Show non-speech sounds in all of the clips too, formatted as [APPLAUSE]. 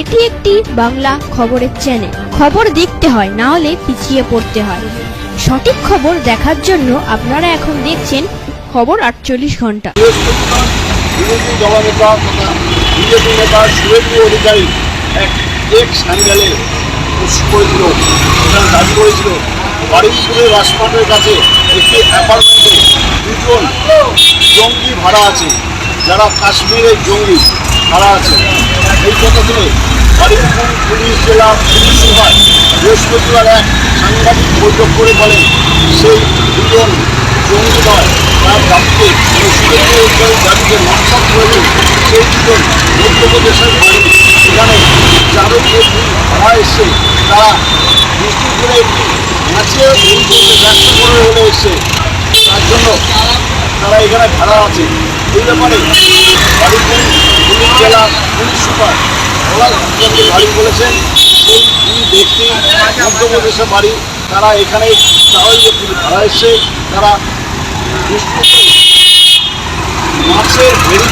এটি একটি বাংলা খবরের চ্যানেল খবর দেখতে হয়, না হলে পিছিয়ে পড়তে হয়। সঠিক খবর দেখার জন্য আপনারা এখন দেখছেন খবর আটচল্লিশ ঘণ্টা। কাছে একটি জঙ্গি ভাড়া আছে, যারা কাশ্মীরের জঙ্গি ভাড়া আছে। এই শুনে বারুইপুর পুলিশ, জেলা, পুলিশ বৃহস্পতিবার এক সাংবাদিক বৈঠক করে বলেন, সেই দুজন জঙ্গি নয়, তার দাবিতে হয়েছে সেই দুজন মধ্যপ্রদেশের বাড়ি। সেখানে এপ্রিল ভাড়া এসে, তারা বিষ্ণুপুরে একটি মাছের ভেরিপুরে ব্যবসা করে হলে এসে, তার জন্য তারা এখানে ভাড়া আছে। এই ব্যাপারে পুলিশ জেলা পুলিশ সুপার চন্দ্র ভারী বলেছেন সেই দুই ব্যক্তি মধ্যপ্রদেশের বাড়ি, তারা এখানে ভাড়া এসে তারা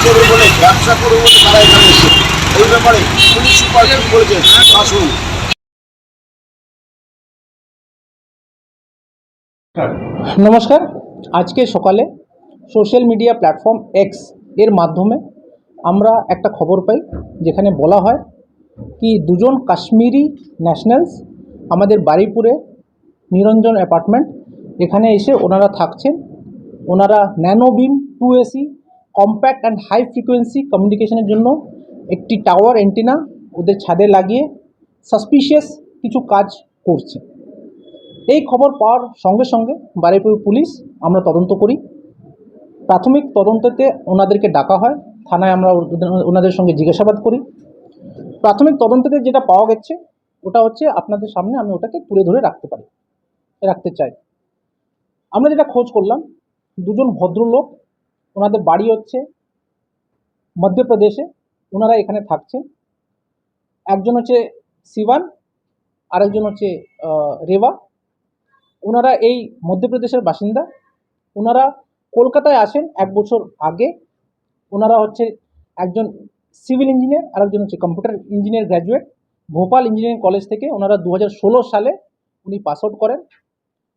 করবে বলে ব্যবসা করবে বলে তারা এখানে এই ব্যাপারে পুলিশ সুপার কি বলেছেন নমস্কার, আজকে সকালে সোশ্যাল মিডিয়া প্ল্যাটফর্ম এক্সের মাধ্যমে আমরা একটা খবর পাই যেখানে বলা হয় কি দুজন কাশ্মীরি ন্যাশনালস আমাদের বারুইপুরে নিরঞ্জন অ্যাপার্টমেন্ট এখানে এসে ওনারা থাকছেন। ওনারা nano beam two AC compact and high frequency কমিউনিকেশনের জন্য একটি টাওয়ার অ্যান্টিনা ওদের ছাদে লাগিয়ে সাসপিশিয়াস কিছু কাজ করছে। এই খবর পাওয়ার সঙ্গে সঙ্গে বারুইপুর পুলিশ আমরা তদন্ত করি। প্রাথমিক তদন্ততে ওনাদেরকে ডাকা হয়। থানায় আমরা ওনাদের সঙ্গে জিজ্ঞাসাবাদ করি। প্রাথমিক তদন্ততে যেটা পাওয়া গেছে, ওটা হচ্ছে আপনাদের সামনে আমি ওটাকে তুলে ধরে রাখতে পারি, রাখতে চাই। আমরা যেটা খোঁজ করলাম, দুজন ভদ্রলোক, ওনাদের বাড়ি হচ্ছে মধ্যপ্রদেশে, ওনারা এখানে থাকছেন। একজন হচ্ছে সিওয়ান, আরেকজন হচ্ছে রেওয়া। ওনারা এই মধ্যপ্রদেশের বাসিন্দা। ওনারা কলকাতায় আসেন এক বছর আগে। ওনারা হচ্ছে একজন সিভিল ইঞ্জিনিয়ার আর একজন হচ্ছে computer engineer graduate. Bhopal engineering college থেকে ওনারা দু হাজার ষোলো সালে উনি পাস আউট করেন।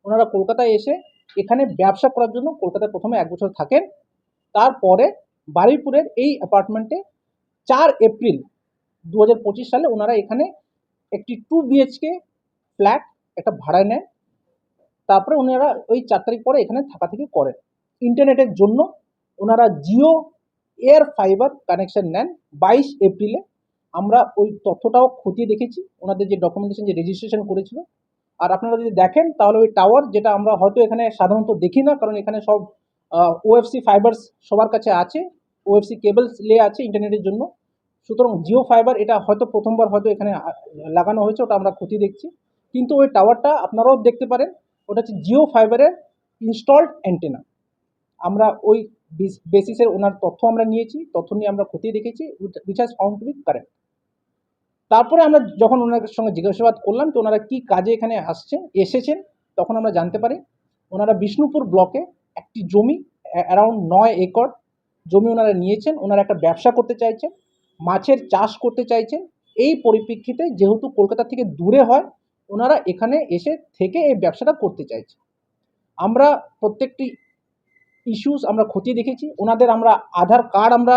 ওনারা কলকাতায় এসে এখানে ব্যবসা করার জন্য কলকাতায় প্রথমে এক বছর থাকেন। তারপরে বারুইপুরের এই অ্যাপার্টমেন্টে চার এপ্রিল দু হাজার পঁচিশ সালে ওনারা এখানে একটি টু বিএইচকে ফ্ল্যাট, একটা ভাড়ায় নেন। তারপরে ওনারা ওই চার তারিখ পরে এখানে থাকা থেকে করেন। ইন্টারনেটের জন্য ওনারা জিও এয়ার ফাইবার কানেকশন নেন বাইশ এপ্রিলে। আমরা ওই তথ্যটাও খতিয়ে দেখেছি, ওনাদের যে ডকুমেন্টেশন যে রেজিস্ট্রেশন করেছিল। আর আপনারা যদি দেখেন, তাহলে ওই টাওয়ার যেটা আমরা হয়তো এখানে সাধারণত দেখি না, কারণ এখানে সব ওএফসি ফাইবারস সবার কাছে আছে ওএফসি কেবলস লে আছে ইন্টারনেটের জন্য। সুতরাং জিও ফাইবার এটা হয়তো প্রথমবার হয়তো এখানে লাগানো হয়েছে, ওটা আমরা খতিয়ে দেখছি। কিন্তু ওই টাওয়ারটা আপনারাও দেখতে পারেন, ওটা হচ্ছে জিও ফাইবারের ইনস্টলড অ্যান্টেনা আমরা ওই বেসিসের ওনার তথ্য আমরা নিয়েছি, তথ্য নিয়ে আমরা খতিয়ে দেখেছি which has found to be correct তারপরে আমরা যখন ওনার সঙ্গে জিজ্ঞাসাবাদ করলাম তো ওনারা কী কাজে এখানে আসছেন এসেছেন, তখন আমরা জানতে পারি ওনারা বিষ্ণুপুর ব্লকে একটি জমি অ্যারাউন্ড নয় একর জমি ওনারা নিয়েছেন, ওনারা একটা ব্যবসা করতে চাইছেন, মাছের চাষ করতে চাইছেন। এই পরিপ্রেক্ষিতে যেহেতু কলকাতা থেকে দূরে হয়, ওনারা এখানে এসে থেকে এই ব্যবসাটা করতে চাইছে। আমরা প্রত্যেকটি ইস্যুস আমরা খতিয়ে দেখেছি। ওনাদের আমরা আধার কার্ড আমরা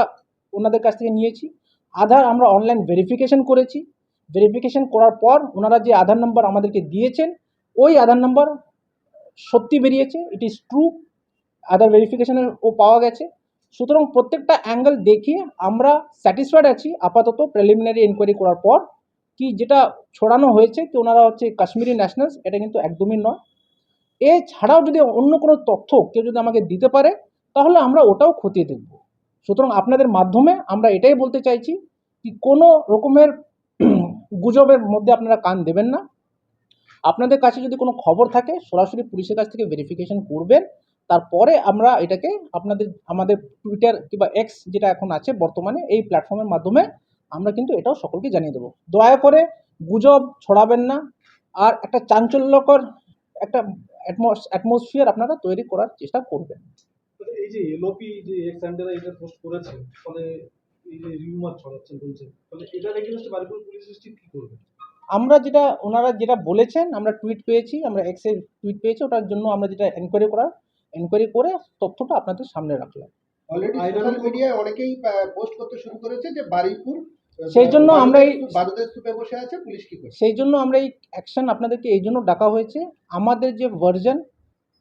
ওনাদের কাছ থেকে নিয়েছি। আধার আমরা অনলাইন ভেরিফিকেশন করেছি। ভেরিফিকেশন করার পর ওনারা যে আধার নাম্বার আমাদেরকে দিয়েছেন, ওই আধার নাম্বার সত্যি বেরিয়েছে। ইট ইজ ট্রু আধার ভেরিফিকেশনের ও পাওয়া গেছে। সুতরাং প্রত্যেকটা অ্যাঙ্গেল দেখিয়ে আমরা স্যাটিসফাইড আছি আপাতত প্রিলিমিনারি এনকোয়ারি করার পর। কি যেটা ছড়ানো হয়েছে কি ওনারা হচ্ছে কাশ্মীরি ন্যাশনালস এটা কিন্তু একদমই নয়। এছাড়াও যদি অন্য কোনো তথ্য কেউ যদি আমাকে দিতে পারে, তাহলে আমরা ওটাও খতিয়ে দেখব। সুতরাং আপনাদের মাধ্যমে আমরা এটাই বলতে চাইছি কি কোনো রকমের [CLEARS THROAT] গুজবের মধ্যে আপনারা কান দেবেন না। আপনাদের কাছে যদি কোনো খবর থাকে, সরাসরি পুলিশের কাছ থেকে ভেরিফিকেশন করবেন। তারপরে আমরা এটাকে আপনাদের, আমাদের টুইটার কিংবা এক্স যেটা এখন আছে বর্তমানে, এই প্ল্যাটফর্মের মাধ্যমে আমরা কিন্তু এটাও সকলকে জানিয়ে দেবো। দয়া করে গুজব ছড়াবেন না। আর একটা চাঞ্চল্যকর একটা অ্যাটমসফিয়ার আপনারা তৈরি করার চেষ্টা করবেন। এই যে এলওপি যে এক্স এটা পোস্ট করেছে ফলে এই যে রিউমার ছড়াচ্ছেন বলছেন তাহলে এটা এগেনস্টে বারিপুর পুলিশ ডিস্ট্রিক্ট কি করবে? আমরা যেটা ওনারা যেটা বলেছেন আমরা টুইট পেয়েছি আমরা এক্সে টুইট পেয়েছি ওটার জন্য আমরা যেটা এনকোয়ারি করার এনকোয়ারি করে তথ্যটা আপনাদের সামনে রাখলাম। অলরেডি সোশ্যাল মিডিয়ায় অনেকেই পোস্ট করতে শুরু করেছে যে বারুইপুর আহ, সেই জন্য আমরা এই- বসে আছে পুলিশ কি সেই জন্য আমরা এই অ্যাকশন আপনাদেরকে এই জন্য ডাকা হয়েছে। আমাদের যে ভার্জন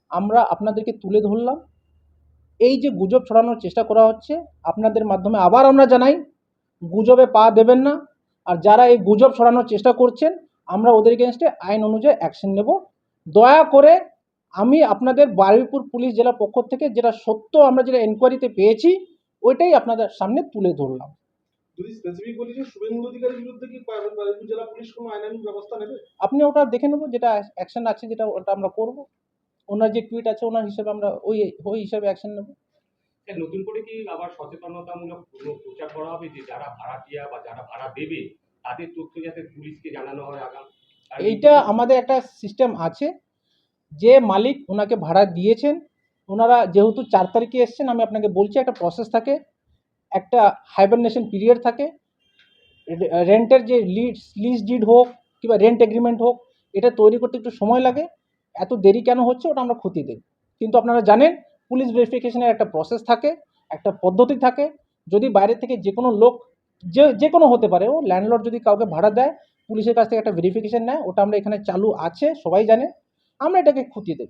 আমরা আপনাদেরকে তুলে ধরলাম। এই যে গুজব ছড়ানোর চেষ্টা করা হচ্ছে আপনাদের মাধ্যমে আবার আমরা জানাই গুজবে পা দেবেন না। আর যারা এই গুজব ছড়ানোর চেষ্টা করছেন আমরা ওদের এগেনস্টে আইন অনুযায়ী অ্যাকশন নেব। দয়া করে আমি আপনাদের বারুইপুর পুলিশ জেলার পক্ষ থেকে যেটা সত্য আমরা যেটা এনকোয়ারিতে পেয়েছি ওইটাই আপনাদের সামনে তুলে ধরলাম। যদি স্পেসিফিক বলি যে শুভেন্দু অধিকারীর বিরুদ্ধে কি বারুইপুর জেলা পুলিশ কোনো আইনানুগ ব্যবস্থা নেবে? আপনি ওটা দেখে নেব যেটা অ্যাকশন আছে যেটা ওটা আমরা করব। ওনার যে টুইট আছে ওনার হিসেবে আমরা ওই ওই হিসাবে অ্যাকশন নেব। নতুন করে কি আবার সচেতনতামূলক প্রচার করা হবে যে যারা ভাড়াটিয়া বা যারা ভাড়া দেবে তাদের তথ্য যাতে পুলিশকে জানানো হয় আগাম আর এইটা আমাদের একটা সিস্টেম আছে যে মালিক ওনাকে ভাড়া দিয়েছেন ওনারা যেহেতু চার তারিখে এসছেন আমি আপনাকে বলছি একটা প্রসেস থাকে। একটা হাইবারনেশন পিরিয়ড থাকে। রেন্টের যে লিজ লিজ ডিড হোক কিংবা রেন্ট এগ্রিমেন্ট হোক, এটা তৈরি করতে একটু সময় লাগে। এত দেরি কেন হচ্ছে ওটা আমরা ক্ষতি দেব কিন্তু আপনারা জানেন পুলিশ ভেরিফিকেশনের একটা প্রসেস থাকে, একটা পদ্ধতি থাকে। যদি বাইরে থেকে যে কোনো লোক, যে যে কোনো হতে পারে, ও ল্যান্ডলর্ড যদি কাউকে ভাড়া দেয়, পুলিশের কাছ থেকে একটা ভেরিফিকেশন নেয়, ওটা আমরা এখানে চালু আছে, সবাই জানে। আমরা এটাকে খতিয়ে দেব